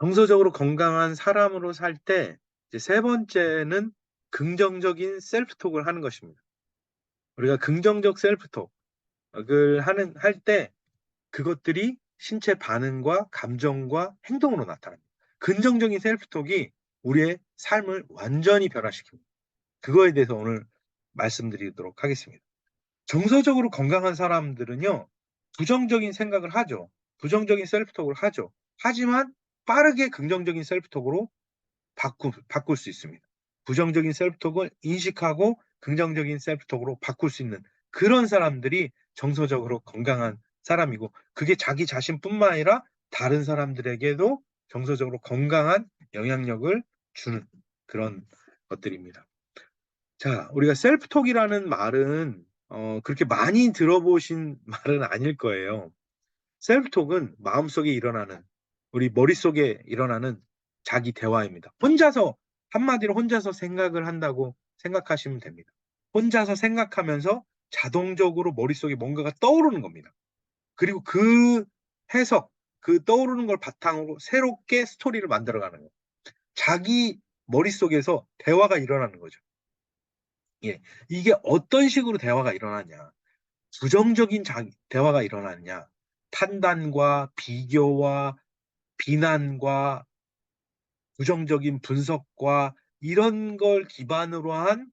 정서적으로 건강한 사람으로 살 때 세 번째는 긍정적인 셀프 톡을 하는 것입니다. 우리가 긍정적 셀프 톡을 하는 할 때 그것들이 신체 반응과 감정과 행동으로 나타납니다. 긍정적인 셀프 톡이 우리의 삶을 완전히 변화시킵니다. 그거에 대해서 오늘 말씀드리도록 하겠습니다. 정서적으로 건강한 사람들은요, 부정적인 생각을 하죠. 부정적인 셀프톡을 하죠. 하지만 빠르게 긍정적인 셀프톡으로 바꾸, 바꿀 수 있습니다. 부정적인 셀프톡을 인식하고 긍정적인 셀프톡으로 바꿀 수 있는 그런 사람들이 정서적으로 건강한 사람이고 그게 자기 자신뿐만 아니라 다른 사람들에게도 정서적으로 건강한 영향력을 주는 그런 것들입니다. 자, 우리가 셀프톡이라는 말은 어, 그렇게 많이 들어보신 말은 아닐 거예요. 셀프톡은 마음속에 일어나는 우리 머릿속에 일어나는 자기 대화입니다. 혼자서 한마디로 혼자서 생각을 한다고 생각하시면 됩니다. 혼자서 생각하면서 자동적으로 머릿속에 뭔가가 떠오르는 겁니다. 그리고 그 해석, 그 떠오르는 걸 바탕으로 새롭게 스토리를 만들어가는 거예요. 자기 머릿속에서 대화가 일어나는 거죠. 예, 이게 어떤 식으로 대화가 일어나냐? 부정적인 자, 대화가 일어나냐? 판단과 비교와 비난과 부정적인 분석과 이런 걸 기반으로 한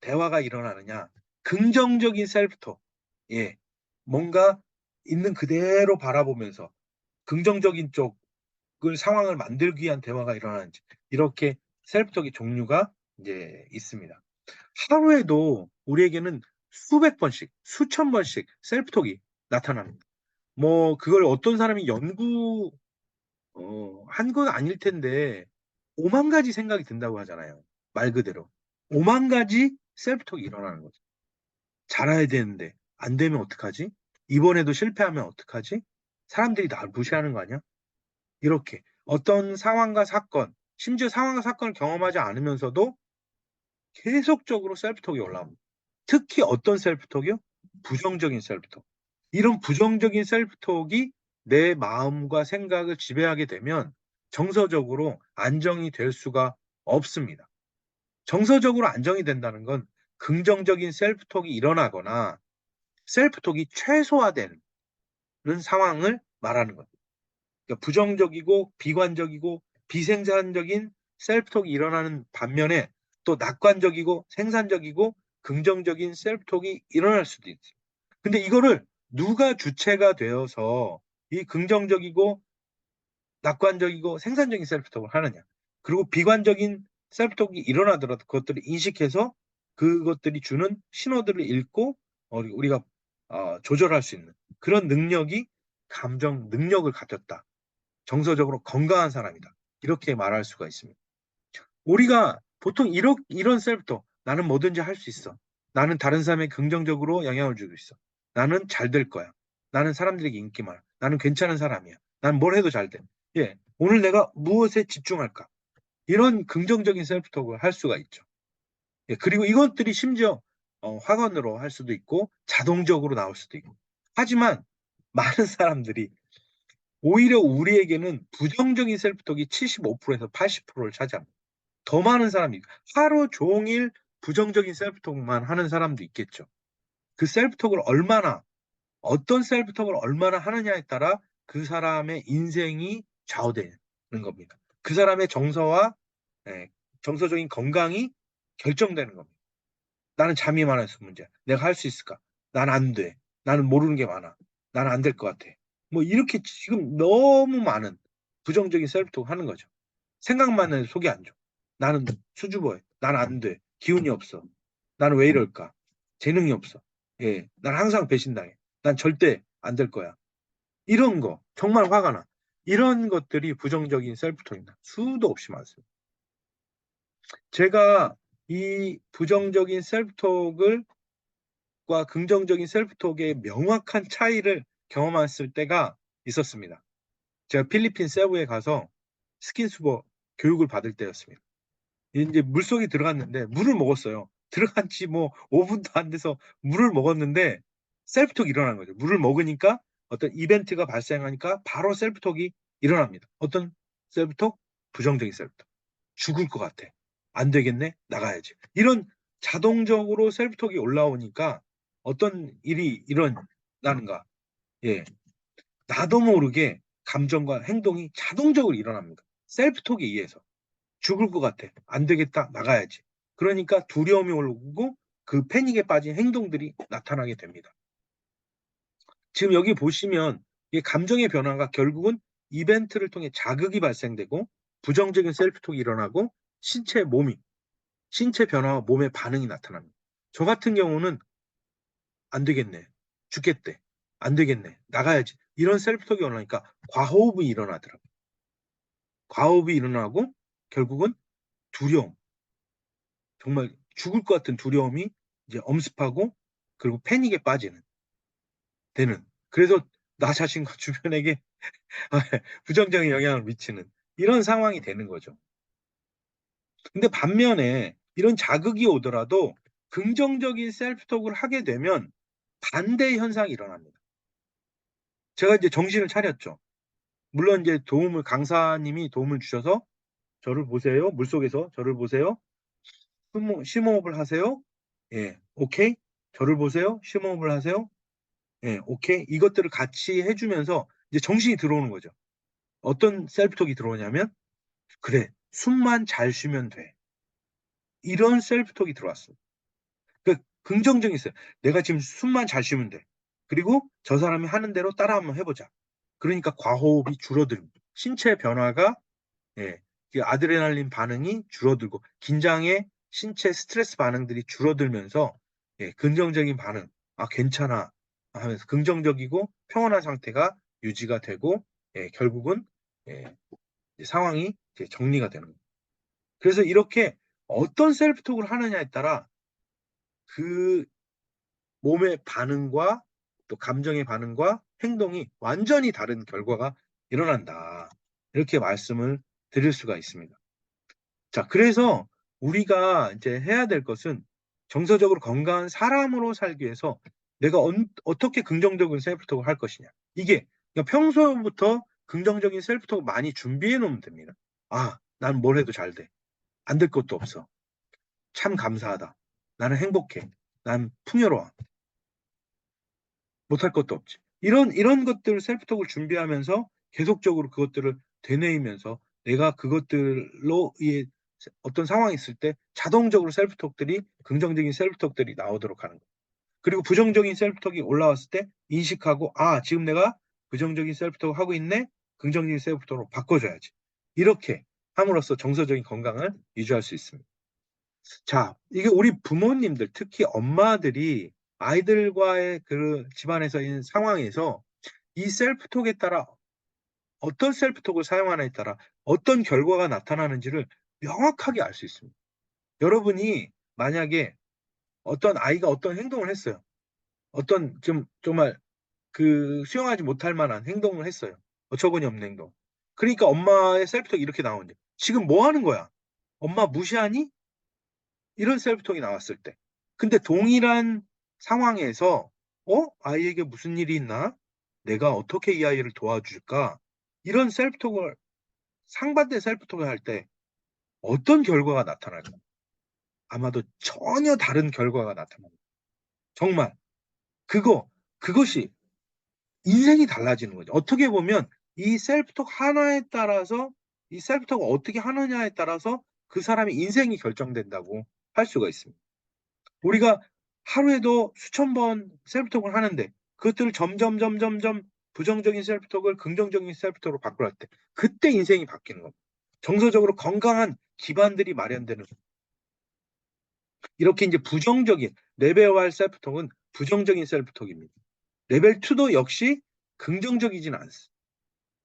대화가 일어나느냐? 긍정적인 셀프톡. 예. 뭔가 있는 그대로 바라보면서 긍정적인 쪽을 상황을 만들기 위한 대화가 일어나는지 이렇게 셀프톡의 종류가 이제 있습니다. 하루에도 우리에게는 수백 번씩, 수천 번씩 셀프톡이 나타납니다. 뭐 그걸 어떤 사람이 연구 어, 한 건 아닐 텐데 오만 가지 생각이 든다고 하잖아요. 말 그대로 오만 가지 셀프톡이 일어나는 거죠. 잘해야 되는데 안 되면 어떡하지? 이번에도 실패하면 어떡하지? 사람들이 나 무시하는 거 아니야? 이렇게 어떤 상황과 사건, 심지어 상황과 사건을 경험하지 않으면서도 계속적으로 셀프톡이 올라옵니다. 특히 어떤 셀프톡이요? 부정적인 셀프톡. 이런 부정적인 셀프톡이 내 마음과 생각을 지배하게 되면 정서적으로 안정이 될 수가 없습니다. 정서적으로 안정이 된다는 건 긍정적인 셀프톡이 일어나거나 셀프톡이 최소화되는 상황을 말하는 겁니다. 그러니까 부정적이고 비관적이고 비생산적인 셀프톡이 일어나는 반면에 또 낙관적이고 생산적이고 긍정적인 셀프톡이 일어날 수도 있어요. 근데 이거를 누가 주체가 되어서 이 긍정적이고 낙관적이고 생산적인 셀프톡을 하느냐. 그리고 비관적인 셀프톡이 일어나더라도 그것들을 인식해서 그것들이 주는 신호들을 읽고 어, 우리가 어, 조절할 수 있는 그런 능력이 감정 능력을 가졌다. 정서적으로 건강한 사람이다. 이렇게 말할 수가 있습니다. 우리가 보통 이런, 이런 셀부터 나는 뭐든지 할 수 있어. 나는 다른 사람에 긍정적으로 영향을 주고 있어. 나는 잘 될 거야. 나는 사람들에게 인기 많아. 나는 괜찮은 사람이야. 나는 뭘 해도 잘 돼. 예. 오늘 내가 무엇에 집중할까? 이런 긍정적인 셀프톡을 할 수가 있죠. 예. 그리고 이것들이 심지어 어, 확언으로 할 수도 있고 자동적으로 나올 수도 있고. 하지만 많은 사람들이 오히려 우리에게는 부정적인 셀프톡이 75%에서 80%를 차지합니다. 더 많은 사람이 하루 종일 부정적인 셀프톡만 하는 사람도 있겠죠. 그 셀프톡을 얼마나 어떤 셀프톡을 얼마나 하느냐에 따라 그 사람의 인생이 좌우되는 겁니다. 그 사람의 정서와 예, 정서적인 건강이 결정되는 겁니다. 나는 잠이 많아서 문제야. 내가 할 수 있을까? 난 안 돼. 나는 모르는 게 많아. 나는 안 될 것 같아. 뭐 이렇게 지금 너무 많은 부정적인 셀프톡 하는 거죠. 생각만 해도 속이 안 좋아. 나는 수줍어해. 난 안 돼. 기운이 없어. 나는 왜 이럴까? 재능이 없어. 예. 난 항상 배신당해. 난 절대 안 될 거야. 이런 거 정말 화가 나. 이런 것들이 부정적인 셀프톡입니다. 수도 없이 많습니다. 제가 이 부정적인 셀프톡을 과 긍정적인 셀프톡의 명확한 차이를 경험했을 때가 있었습니다. 제가 필리핀 세부에 가서 스킨스버 교육을 받을 때였습니다. 이제 물속에 들어갔는데 물을 먹었어요. 들어간 지 뭐 5분도 안 돼서 물을 먹었는데 셀프톡이 일어난 거죠. 물을 먹으니까 어떤 이벤트가 발생하니까 바로 셀프톡이 일어납니다. 어떤 셀프톡? 부정적인 셀프톡. 죽을 것 같아. 안 되겠네? 나가야지. 이런 자동적으로 셀프톡이 올라오니까 어떤 일이 일어나는가? 예. 나도 모르게 감정과 행동이 자동적으로 일어납니다. 셀프톡에 의해서. 죽을 것 같아. 안 되겠다. 나가야지. 그러니까 두려움이 오르고 그 패닉에 빠진 행동들이 나타나게 됩니다. 지금 여기 보시면 이 감정의 변화가 결국은 이벤트를 통해 자극이 발생되고 부정적인 셀프톡이 일어나고 신체 몸이 신체 변화와 몸의 반응이 나타납니다. 저 같은 경우는 안 되겠네. 죽겠대. 안 되겠네. 나가야지. 이런 셀프톡이 일어나니까 과호흡이 일어나더라고요. 과호흡이 일어나고 결국은 두려움. 정말 죽을 것 같은 두려움이 이제 엄습하고 그리고 패닉에 빠지는 되는. 그래서 나 자신과 주변에게 부정적인 영향을 미치는 이런 상황이 되는 거죠. 근데 반면에 이런 자극이 오더라도 긍정적인 셀프톡을 하게 되면 반대 현상이 일어납니다. 제가 이제 정신을 차렸죠. 물론 이제 도움을 강사님이 도움을 주셔서 저를 보세요. 물속에서 저를 보세요. 심호, 심호흡을 하세요. 예, 오케이. 저를 보세요. 심호흡을 하세요. 예, 오케이. 이것들을 같이 해주면서 이제 정신이 들어오는 거죠. 어떤 셀프톡이 들어오냐면, 그래, 숨만 잘 쉬면 돼. 이런 셀프톡이 들어왔어. 그 긍정적이 있어요. 내가 지금 숨만 잘 쉬면 돼. 그리고 저 사람이 하는 대로 따라 한번 해보자. 그러니까 과호흡이 줄어들고 신체 변화가 예, 아드레날린 반응이 줄어들고 긴장의 신체 스트레스 반응들이 줄어들면서 예, 긍정적인 반응, 아 괜찮아 하면서 긍정적이고 평온한 상태가 유지가 되고 예, 결국은 예, 상황이 정리가 되는 거예요. 그래서 이렇게 어떤 셀프톡을 하느냐에 따라 그 몸의 반응과 또 감정의 반응과 행동이 완전히 다른 결과가 일어난다. 이렇게 말씀을 드릴 수가 있습니다. 자, 그래서 우리가 이제 해야 될 것은 정서적으로 건강한 사람으로 살기 위해서 내가 언, 어떻게 긍정적인 셀프톡을 할 것이냐. 이게 그러니까 평소부터 긍정적인 셀프톡을 많이 준비해 놓으면 됩니다. 아, 난 뭘 해도 잘 돼. 안 될 것도 없어. 참 감사하다. 나는 행복해. 난 풍요로워. 못할 것도 없지. 이런 이런 것들 셀프톡을 준비하면서 계속적으로 그것들을 되뇌이면서 내가 그것들로 이 어떤 상황이 있을 때 자동적으로 셀프톡들이 긍정적인 셀프톡들이 나오도록 하는 거. 그리고 부정적인 셀프톡이 올라왔을 때 인식하고 아 지금 내가 부정적인 셀프톡을 하고 있네 긍정적인 셀프톡으로 바꿔줘야지 이렇게 함으로써 정서적인 건강을 유지할 수 있습니다. 자 이게 우리 부모님들 특히 엄마들이 아이들과의 그 집안에서 있는 상황에서 이 셀프톡에 따라 어떤 셀프톡을 사용하느냐에 따라 어떤 결과가 나타나는지를 명확하게 알 수 있습니다. 여러분이 만약에 어떤 아이가 어떤 행동을 했어요. 어떤 좀 정말 그 수용하지 못할 만한 행동을 했어요. 어처구니 없는 행동. 그러니까 엄마의 셀프톡이 이렇게 나오는데 지금 뭐 하는 거야? 엄마 무시하니? 이런 셀프톡이 나왔을 때. 근데 동일한 상황에서 어? 아이에게 무슨 일이 있나? 내가 어떻게 이 아이를 도와줄까? 이런 셀프톡을 상반된 셀프톡을 할 때 어떤 결과가 나타날까? 아마도 전혀 다른 결과가 나타납니다. 정말 그거 그것이 인생이 달라지는 거죠. 어떻게 보면 이 셀프톡 하나에 따라서 이 셀프톡을 어떻게 하느냐에 따라서 그 사람의 인생이 결정된다고 할 수가 있습니다. 우리가 하루에도 수천 번 셀프톡을 하는데 그것들을 점점 점점 점 부정적인 셀프톡을 긍정적인 셀프톡으로 바꾸할 때 그때 인생이 바뀌는 겁니다. 정서적으로 건강한 기반들이 마련되는. 이렇게 이제 부정적인 레벨 1 셀프톡은 부정적인 셀프톡입니다. 레벨 2도 역시 긍정적이진 않습니다.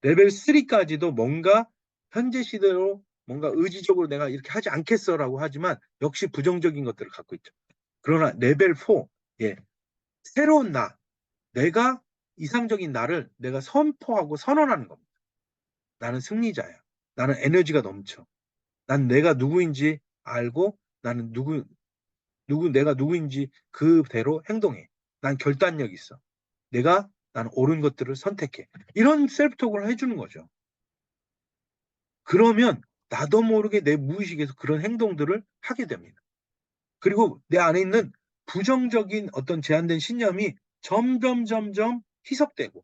레벨 3까지도 뭔가 현재 시대로 뭔가 의지적으로 내가 이렇게 하지 않겠어라고 하지만 역시 부정적인 것들을 갖고 있죠. 그러나 레벨 4, 예, 새로운 나, 내가 이상적인 나를 내가 선포하고 선언하는 겁니다. 나는 승리자야. 나는 에너지가 넘쳐. 난 내가 누구인지 알고 나는 누구, 누구, 내가 누구인지 그대로 행동해. 난 결단력 있어. 내가 나는 옳은 것들을 선택해. 이런 셀프톡을 해주는 거죠. 그러면 나도 모르게 내 무의식에서 그런 행동들을 하게 됩니다. 그리고 내 안에 있는 부정적인 어떤 제한된 신념이 점점 점점 희석되고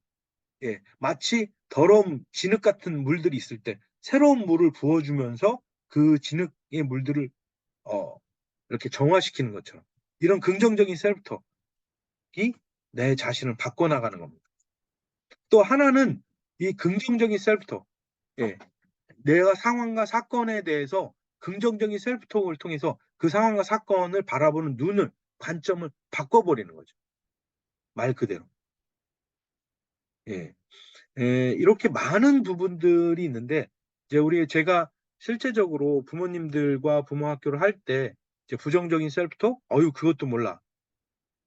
예, 마치 더러운 진흙 같은 물들이 있을 때 새로운 물을 부어주면서 그 진흙의 물들을 어, 이렇게 정화시키는 것처럼 이런 긍정적인 셀프톡이 내 자신을 바꿔나가는 겁니다. 또 하나는 이 긍정적인 셀프톡, 예, 내가 상황과 사건에 대해서 긍정적인 셀프톡을 통해서 그 상황과 사건을 바라보는 눈을 관점을 바꿔버리는 거죠. 말 그대로. 예. 예, 이렇게 많은 부분들이 있는데 이제 우리 제가 실제적으로 부모님들과 부모 학교를 할 때 이제 부정적인 셀프톡, 어유 그것도 몰라.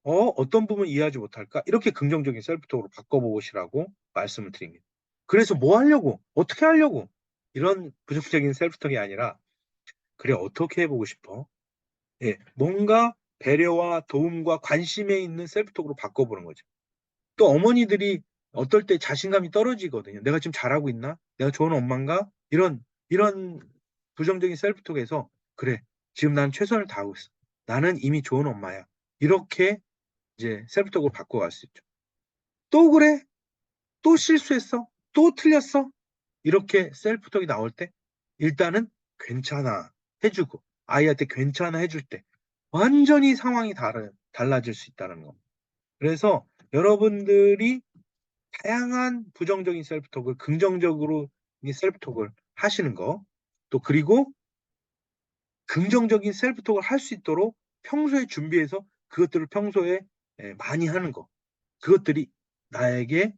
어, 어떤 부분 이해하지 못할까? 이렇게 긍정적인 셀프톡으로 바꿔보시라고 말씀을 드립니다. 그래서 뭐 하려고? 어떻게 하려고? 이런 부정적인 셀프톡이 아니라 그래 어떻게 해보고 싶어? 예, 뭔가 배려와 도움과 관심에 있는 셀프톡으로 바꿔보는 거죠. 또 어머니들이 어떨 때 자신감이 떨어지거든요. 내가 지금 잘하고 있나? 내가 좋은 엄마인가? 이런 이런 부정적인 셀프톡에서 그래 지금 난 최선을 다하고 있어. 나는 이미 좋은 엄마야. 이렇게 이제 셀프톡으로 바꿔갈 수 있죠. 또 그래? 또 실수했어? 또 틀렸어? 이렇게 셀프톡이 나올 때 일단은 괜찮아 해주고 아이한테 괜찮아 해줄 때 완전히 상황이 다르, 달라질 수 있다는 겁니다. 그래서 여러분들이 다양한 부정적인 셀프톡을 긍정적으로 이 셀프톡을 하시는 거, 또 그리고 긍정적인 셀프톡을 할 수 있도록 평소에 준비해서 그것들을 평소에 예, 많이 하는 거, 그것들이 나에게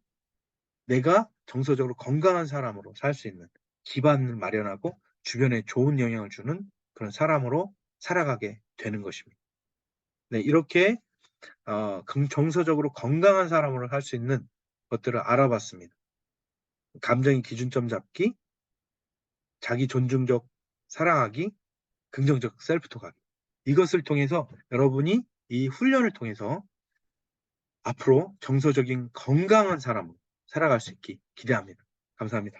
내가 정서적으로 건강한 사람으로 살 수 있는 기반을 마련하고 주변에 좋은 영향을 주는 그런 사람으로 살아가게 되는 것입니다. 네, 이렇게 어, 정서적으로 건강한 사람으로 할수 있는 것들을 알아봤습니다. 감정의 기준점 잡기, 자기 존중적 사랑하기, 긍정적 셀프톡하기. 이것을 통해서 여러분이 이 훈련을 통해서 앞으로 정서적인 건강한 사람으로 살아갈 수 있기 기대합니다. 감사합니다.